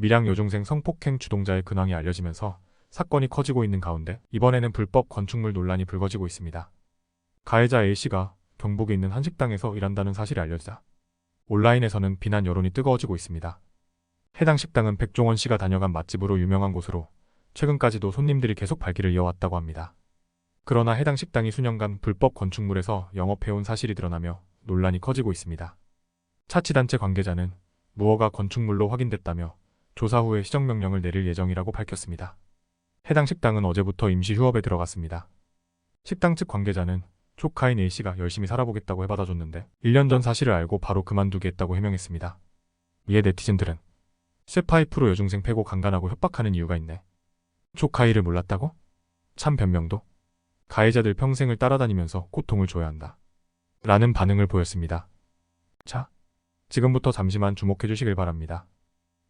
밀양 여중생 성폭행 주동자의 근황이 알려지면서 사건이 커지고 있는 가운데 이번에는 불법 건축물 논란이 불거지고 있습니다. 가해자 A씨가 경북에 있는 한 식당에서 일한다는 사실이 알려지자 온라인에서는 비난 여론이 뜨거워지고 있습니다. 해당 식당은 백종원 씨가 다녀간 맛집으로 유명한 곳으로 최근까지도 손님들이 계속 발길을 이어왔다고 합니다. 그러나 해당 식당이 수년간 불법 건축물에서 영업해온 사실이 드러나며 논란이 커지고 있습니다. 차치단체 관계자는 무허가 건축물로 확인됐다며 조사 후에 시정명령을 내릴 예정이라고 밝혔습니다. 해당 식당은 어제부터 임시 휴업에 들어갔습니다. 식당 측 관계자는 조카인 A씨가 열심히 살아보겠다고 해받아줬는데 1년 전 사실을 알고 바로 그만두겠다고 해명했습니다. 이에 네티즌들은 쇠파이프로 여중생 패고 강간하고 협박하는 이유가 있네. 조카이를 몰랐다고? 참 변명도. 가해자들 평생을 따라다니면서 고통을 줘야 한다. 라는 반응을 보였습니다. 자, 지금부터 잠시만 주목해 주시길 바랍니다.